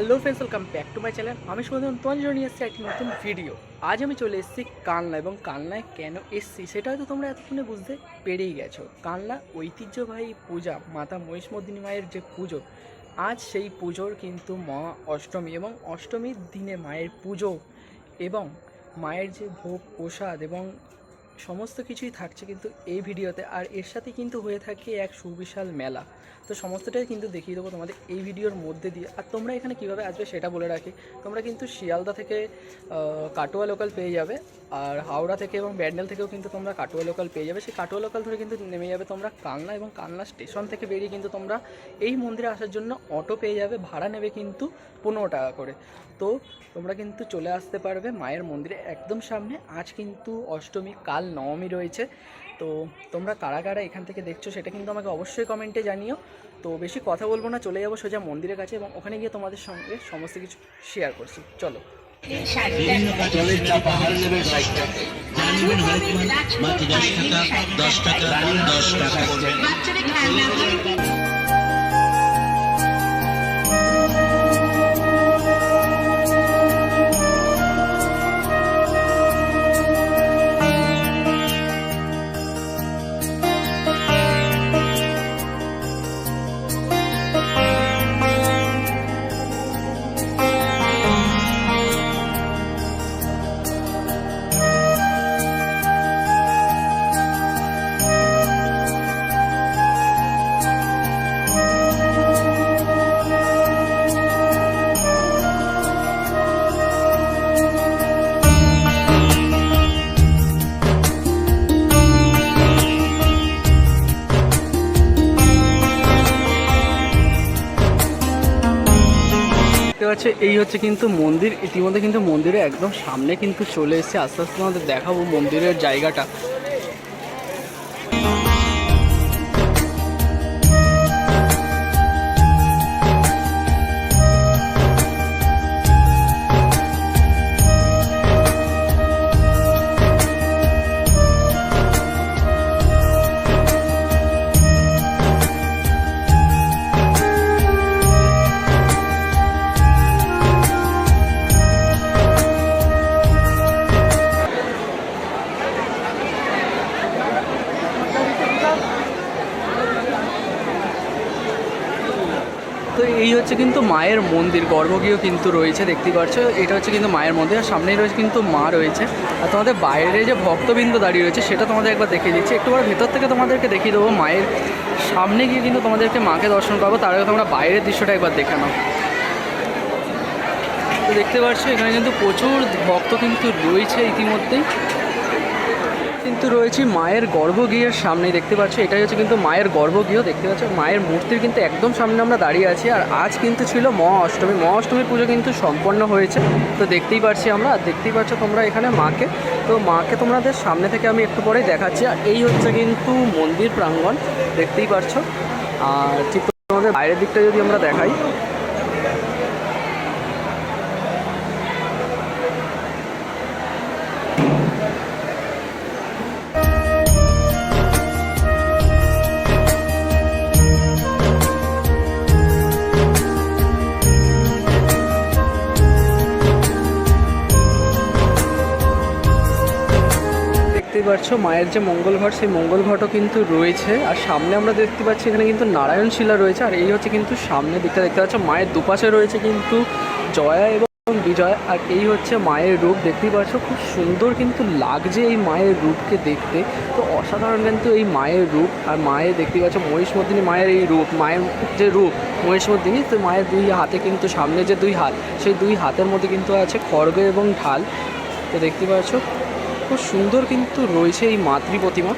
Hello friends welcome back to my channel আমি সুমন তোমার জন্য নিয়ে এসেছি একটি নতুন ভিডিও আজ আমি চলে এসেছি কানলা এবং কানলায় কেন এসেছি সেটা হয়তো তোমরা এতক্ষণে বুঝতে পেরেই গেছো। কানলা ঐতিহ্যবাহী পূজা, মাতা মহিষমর্দিনী মায়ের যে পুজো, আজ সেই পুজোর কিন্তু মা অষ্টমী এবং অষ্টমীর দিনে মায়ের পুজো এবং মায়ের যে ভোগ প্রসাদ এবং সমস্ত কিছুই থাকছে কিন্তু এই ভিডিওতে আর এর সাথে কিন্তু হয়ে থাকে এক সুবিশাল মেলা। তো সমস্তটাই কিন্তু দেখিয়ে দেবো তোমাদের এই ভিডিওর মধ্যে দিয়ে। আর তোমরা এখানে কীভাবে আসবে সেটা বলে রাখি। তোমরা কিন্তু শিয়ালদা থেকে কাটোয়া লোকাল পেয়ে যাবে। আর হাওড়া থেকে এবং ব্যান্ডেল থেকেও কিন্তু তোমরা কাটোয়া লোকাল পেয়ে যাবে। সেই কাটোয়া লোকাল ধরে কিন্তু নেমে যাবে তোমরা কালনা এবং কালনা স্টেশন থেকে বেরিয়ে কিন্তু তোমরা এই মন্দিরে আসার জন্য অটো পেয়ে যাবে। ভাড়া নেবে কিন্তু পনেরো টাকা করে। তো তোমরা কিন্তু চলে আসতে পারবে মায়ের মন্দিরে একদম সামনে। আজ কিন্তু অষ্টমী, কাল নবমী রয়েছে। তো তোমরা কারা কারা এখান থেকে দেখছ সেটা কিন্তু আমাকে অবশ্যই কমেন্টে জানিও। তো বেশি কথা বলব না চলে যাব সোজা মন্দিরের কাছে এবং ওখানে গিয়ে তোমাদের সঙ্গে সমস্ত কিছু শেয়ার করছি। চলো। জলের চাপা হার নেবেন ষাট টাকা যা নেবেন হরেক মাল মাত্র দশ টাকা? দশ টাকা দশ টাকা। পাচ্ছ এই হচ্ছে কিন্তু মন্দির। ইতিমধ্যে কিন্তু মন্দিরে একদম সামনে কিন্তু চলে এসেছে। আস্তে আস্তে আমাদের দেখাবো মন্দিরের জায়গাটা। এই হচ্ছে কিন্তু মায়ের মন্দির, গর্ভগৃহ কিন্তু রয়েছে দেখতে পাচ্ছ। এটা হচ্ছে কিন্তু মায়ের মন্দির, আর সামনেই রয়েছে কিন্তু মা রয়েছে। আর তোমাদের বাইরে যে ভক্তবৃন্দ দাঁড়িয়ে রয়েছে, সেটা তোমাদের একবার দেখিয়ে দিচ্ছি। একটু বার ভেতর থেকে তোমাদেরকে দেখিয়ে দেবো মায়ের সামনে গিয়ে কিন্তু তোমাদেরকে মাকে দর্শন পাবো তার আগে তোমরা বাইরের দৃশ্যটা একবার দেখে নাও। তো দেখতে পাচ্ছ, এখানে কিন্তু প্রচুর ভক্ত কিন্তু রয়েছে ইতিমধ্যেই। কিন্তু রয়েছে মায়ের গর্ভগৃহের সামনে দেখতে পাচ্ছ। এটাই হচ্ছে কিন্তু মায়ের গর্ভগৃহ, দেখতে পাচ্ছ? মায়ের মূর্তির কিন্তু একদম সামনে আমরা দাঁড়িয়ে আছি। আর আজ কিন্তু ছিল মহা অষ্টমী মহা অষ্টমীর পুজো কিন্তু সম্পন্ন হয়েছে। তো দেখতেই পাচ্ছি আমরা দেখতেই পাচ্ছ তোমরা এখানে মাকে। তো মাকে তোমাদের সামনে থেকে আমি একটু পরেই দেখাচ্ছি। আর এই হচ্ছে কিন্তু মন্দির প্রাঙ্গণ, দেখতেই পাচ্ছ আর ঠিক তোমাদের বাইরের দিকটা যদি আমরা দেখাই দেখতেই পাচ্ছ মায়ের যে মঙ্গল ঘট, সেই মঙ্গল ঘটও কিন্তু রয়েছে। আর সামনে আমরা দেখতে পাচ্ছি এখানে কিন্তু নারায়ণ শিলা রয়েছে, আর এই হচ্ছে কিন্তু সামনের দিকটা দেখতে পাচ্ছ, মায়ের দুপাশে রয়েছে কিন্তু জয়া এবং বিজয়, আর এই হচ্ছে মায়ের রূপ, দেখতেই পাচ্ছ, খুব সুন্দর কিন্তু লাগছে এই মায়ের রূপকে দেখতে। তো অসাধারণ কিন্তু এই মায়ের রূপ, আর মায়ের দেখতেই পাচ্ছ মহিষমর্দিনী মায়ের এই রূপ, মায়ের যে রূপ মহিষমর্দিনী তো মায়ের দুই হাতে কিন্তু সামনে যে দুই হাত, সেই দুই হাতের মধ্যে কিন্তু আছে খড়গ এবং ঢাল। তো দেখতে পাচ্ছ খুব সুন্দর কিন্তু রয়েছে এই মাতৃ প্রতিমা।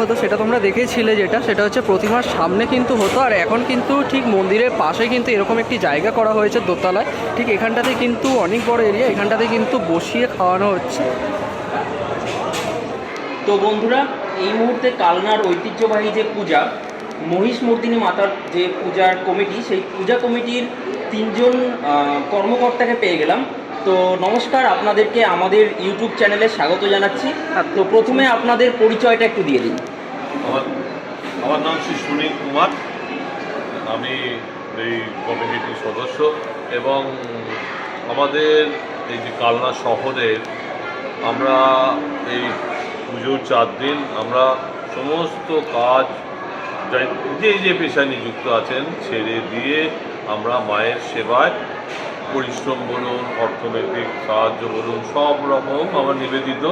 হতো, সেটা তোমরা দেখেছিলে যেটা, সেটা হচ্ছে প্রতিমার সামনে কিন্তু হতো, আর এখন কিন্তু ঠিক মন্দিরের পাশে কিন্তু এরকম একটি জায়গা করা হয়েছে দোতলায়। ঠিক এখানটাতে কিন্তু অনেক বড় এরিয়া, এখানটাতে কিন্তু বসিয়ে খাওয়ানো হচ্ছে। তো বন্ধুরা, এই মুহূর্তে কালনার ঐতিহ্যবাহী যে পূজা, মহিষ মূর্তিনী মাতার যে পূজার কমিটি, সেই পূজা কমিটির তিনজন কর্মকর্তাকে পেয়ে গেলাম। তো নমস্কার, আপনাদেরকে আমাদের ইউটিউব চ্যানেলে স্বাগত জানাচ্ছি। তো প্রথমে আপনাদের পরিচয়টা একটু দিয়ে দিন। আমার আমার নাম শ্রী সুনীল কুমার। আমি এই কমিউনিটির সদস্য এবং আমাদের এই যে কালনা শহরের আমরা এই পুজোর চার দিন আমরা সমস্ত কাজ যে যে পেশায় নিযুক্ত আছেন, ছেড়ে দিয়ে আমরা মায়ের সেবায় পরিশ্রম বলুন অর্থনৈতিক সাহায্য বলুন সব রকম আমরা নিবেদিত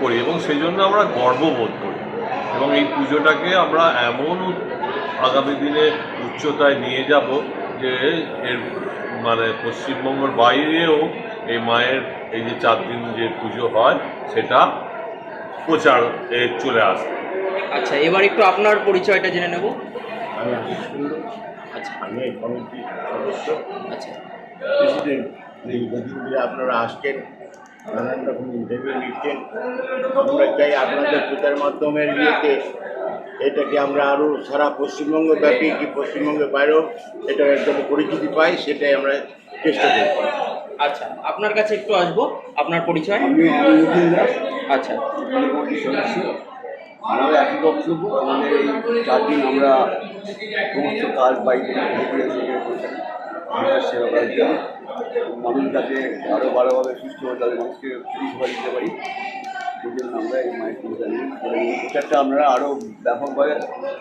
করি এবং সেই জন্য আমরা গর্ববোধ করি। এবং এই পুজোটাকে আমরা এমন আগামী দিনে উচ্চতায় নিয়ে যাব যে এর মানে পশ্চিমবঙ্গের বাইরেও এই মায়ের এই যে চার দিন যে পুজো হয় সেটা প্রচার এ চলে আসবে। আচ্ছা এবার একটু আপনার পরিচয়টা জেনে নেব। আমি আচ্ছা। আমি এই কমিটির সদস্য। আচ্ছা। প্রেসিডেন্ট এই আপনারা আসছেন নানান রকম ইন্টারভিউ নিচ্ছেন। আমরা চাই আপনাদের প্রচার মাধ্যমের ইয়েতে এটাকে আমরা আরও সারা পশ্চিমবঙ্গ ব্যাপী কি পশ্চিমবঙ্গের বাইরেও এটা একদম পরিচিতি পাই সেটাই আমরা চেষ্টা করি। আচ্ছা আপনার কাছে একটু আসব আপনার পরিচয়? আচ্ছা। আমি আমাদের একই বক্তব্য আমাদের এই চার দিন আমরা সমস্ত কাজ মানুষের সেবা করার জন্য মানুষের কাছে আরও ভালোভাবে সুস্থ সুস্থভাবে তাদের মানুষকে পরিষেবা দিতে পারি। সেই জন্য আমরা এই মায়ের পুজোটা নিই এবং এই প্রচারটা আমরা আরও ব্যাপকভাবে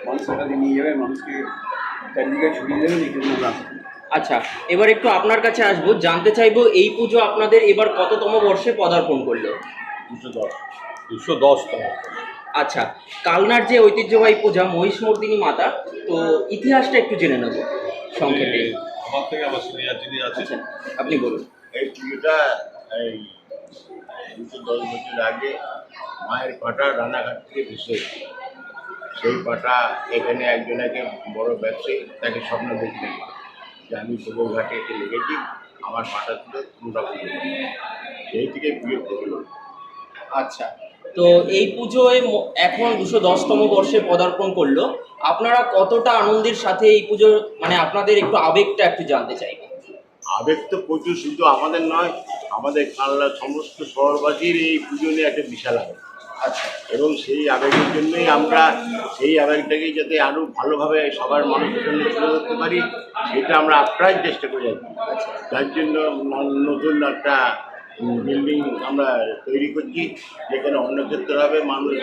মানুষের কাছে নিয়ে যাবেন মানুষকে চারিদিকে ছড়িয়ে দেবেন এই জন্য আমরা আচ্ছা এবার একটু আপনার কাছে আসব। জানতে চাইব এই পুজো আপনাদের এবার কততম বর্ষে পদার্পণ করল? দুশো দশ। দুশো দশতম আচ্ছা কালনার যে ঐতিহ্যবাহী পূজা মহিষমর্দিনী মাতা তো ইতিহাসটা একটু জেনে নেব সংক্ষেপে। আমার থেকে আমার সিনিয়র যিনি আছে আচ্ছা আপনি বলুন। এই পুজোটা এই দুশো দশ বছর আগে মায়ের পাটা রানাঘাট থেকে ভেসে সেই পাটা এখানে একজনাকে বড় ব্যবসায়ী তাকে স্বপ্ন দেখলেন। যে আমি ঘাটে এসে লেগেছি আমার পাটা তুলে তোমরা। সেই থেকে পুজো করল। আচ্ছা তো এই পুজোয় এখন দুশো দশতম বর্ষে পদার্পণ করল। আপনারা কতটা আনন্দের সাথে এই পুজো মানে আপনাদের একটু আবেগটা একটু জানতে চাই। আবেগ তো প্রচুর শুধু আমাদের নয় আমাদের কানলা সমস্ত শহরবাসীর এই পুজো নিয়ে একটা বিশাল আবেগ। আচ্ছা। এবং সেই আবেগের জন্যই আমরা সেই আবেগটাকে যাতে আরও ভালোভাবে সবার মানুষের জন্য তুলে ধরতে পারি সেটা আমরা আপ্রাণ চেষ্টা করে যাচ্ছি। তার জন্য নতুন একটা বিল্ডিং আমরা তৈরি করছি যেখানে অন্নক্ষেত্র হবে মানুষ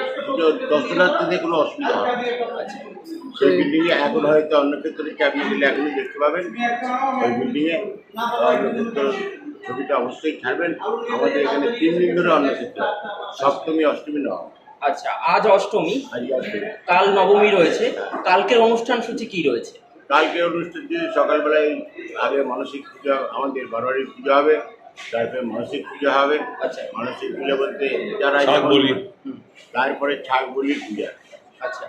দর্শনার্থীদের কোনো অসুবিধা হবে। সেই বিল্ডিংয়ে এখন হয়তো অন্নক্ষেত্রকে আপনি গেলে এখনই দেখতে পাবেন। ওই বিল্ডিংয়ে অন্নক্ষেত্র ছবিটা অবশ্যই ছাড়বেন। আমাদের এখানে তিন দিন ধরে অন্নক্ষেত্র। সপ্তমী অষ্টমী নয় আচ্ছা আজ অষ্টমী। কাল নবমী রয়েছে। কালকের অনুষ্ঠান সূচি কি রয়েছে? কালকে অনুষ্ঠান সকালবেলায় আগে মানসিক পূজা আমাদের বারোয়ারির পূজা হবে। তারপরে মানসিক পূজা হবে। আচ্ছা। মানসিক পূজা বলতে যারা বলি। তারপরে ছাগ বলির পূজা। আচ্ছা।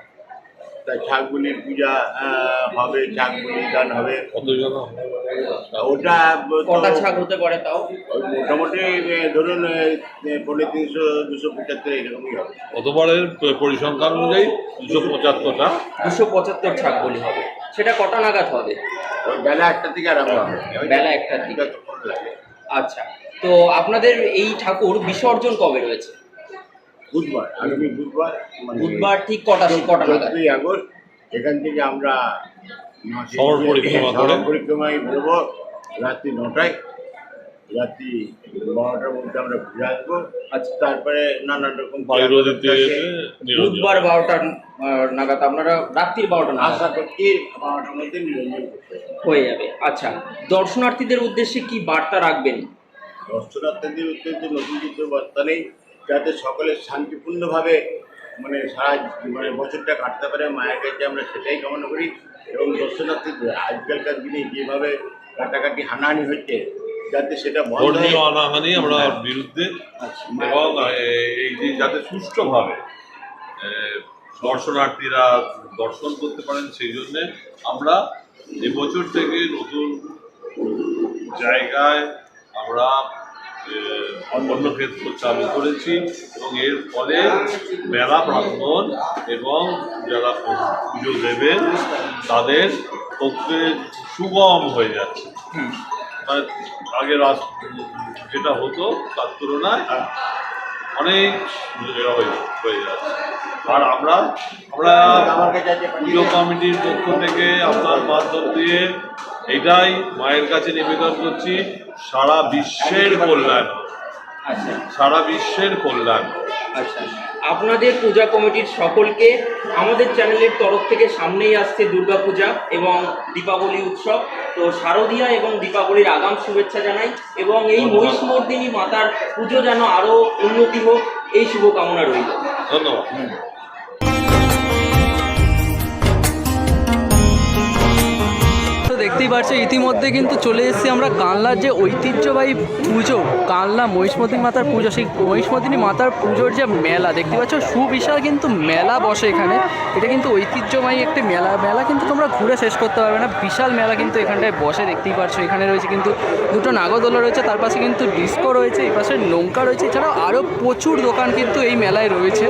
তাই ছাগ বলির পূজা হবে ছাগ বলি গান হবে। কতজন? ওটা কটা ছাগ হতে পারে তাও? মোটামুটি ধরুন পনেরো তিনশো দুশো পঁচাত্তর এরকমই হবে। গতবারের পরিসংখ্যান অনুযায়ী? দুশো পঁচাত্তরটা। দুশো পঁচাত্তর ছাগ বলি হবে। সেটা কটা নাগাদ হবে? বেলা একটা থেকে আরম্ভ হবে। ওই বেলা একটার দিকে। লাগে। আচ্ছা তো আপনাদের এই ঠাকুর বিসর্জন কবে রয়েছে? বুধবার আগামী বুধবার মানে বুধবার ঠিক কটা কটা নাগাদ? চোদ্দই আগস্ট এখান থেকে আমরা শহর পরিক্রমা করে। পরিক্রমায় বেরোবো রাত্রি নটায়। রাত্রি বারোটার মধ্যে আমরা ঘুরে আসব। আচ্ছা। তারপরে নানান রকম বুধবার বারোটা নাগাদ আপনারা রাত্রির বারোটা আশা করছি বারোটার মধ্যে নিরঞ্জন হয়ে যাবে। আচ্ছা দর্শনার্থীদের উদ্দেশ্যে কি বার্তা রাখবেন? দর্শনার্থীদের উদ্দেশ্যে নতুন কিছু বার্তা নেই যাতে সকলে শান্তিপূর্ণভাবে মানে সারা মানে বছরটা কাটতে পারে মায়ের কাছে আমরা সেটাই কামনা করি। এবং দর্শনার্থীদের আজকালকার দিনে যেভাবে কাটাকাটি হানাহানি হচ্ছে যাতে সেটা হয়। ধর্মীয় আনাহানি আমরা বিরুদ্ধে এবং এই যে যাতে সুষ্ঠুভাবে দর্শনার্থীরা দর্শন করতে পারেন সেই জন্যে আমরা এবছর থেকে নতুন জায়গায় আমরা অন্নক্ষেত্র চালু করেছি এবং এর ফলে মেলা প্রাঙ্গণ এবং যারা পুজো দেবেন তাদের পক্ষে সুগম হয়ে যাচ্ছে। মানে আগে রাস যেটা হতো তার তুলনায় অনেক ইয়ে হয়ে হয়ে যাচ্ছে আর আমরা আমরা আমার পুজো কমিটির পক্ষ থেকে আপনার মাধ্যম দিয়ে এটাই মায়ের কাছে নিবেদন করছি সারা বিশ্বের কল্যাণ। আচ্ছা। সারা বিশ্বের কল্যাণ। আচ্ছা। আপনাদের পূজা কমিটির সকলকে আমাদের চ্যানেলের তরফ থেকে সামনেই আসছে দুর্গাপূজা এবং দীপাবলি উৎসব। তো শারদীয়া এবং দীপাবলির আগাম শুভেচ্ছা জানাই এবং এই মহিষমর্দিনী মাতার পুজো যেন আরও উন্নতি হোক এই শুভকামনা রইল। ধন্যবাদ। দেখতেই পাচ্ছ ইতিমধ্যে কিন্তু চলে এসেছি আমরা কানলার যে ঐতিহ্যবাহী পুজো কানলা মহিষমতিনী মাতার পুজো। সেই মহিষমতিনী মাতার পুজোর যে মেলা, দেখতে পাচ্ছ, সুবিশাল কিন্তু মেলা বসে এখানে। এটা কিন্তু ঐতিহ্যবাহী একটি মেলা। মেলা কিন্তু তোমরা ঘুরে শেষ করতে পারবে না। বিশাল মেলা কিন্তু এখানটায় বসে, দেখতেই পাচ্ছ এখানে রয়েছে কিন্তু দুটো নাগরদোলা রয়েছে, তার পাশে কিন্তু ডিস্কো রয়েছে, এই পাশে নৌকা রয়েছে। এছাড়াও আরও প্রচুর দোকান কিন্তু এই মেলায় রয়েছে।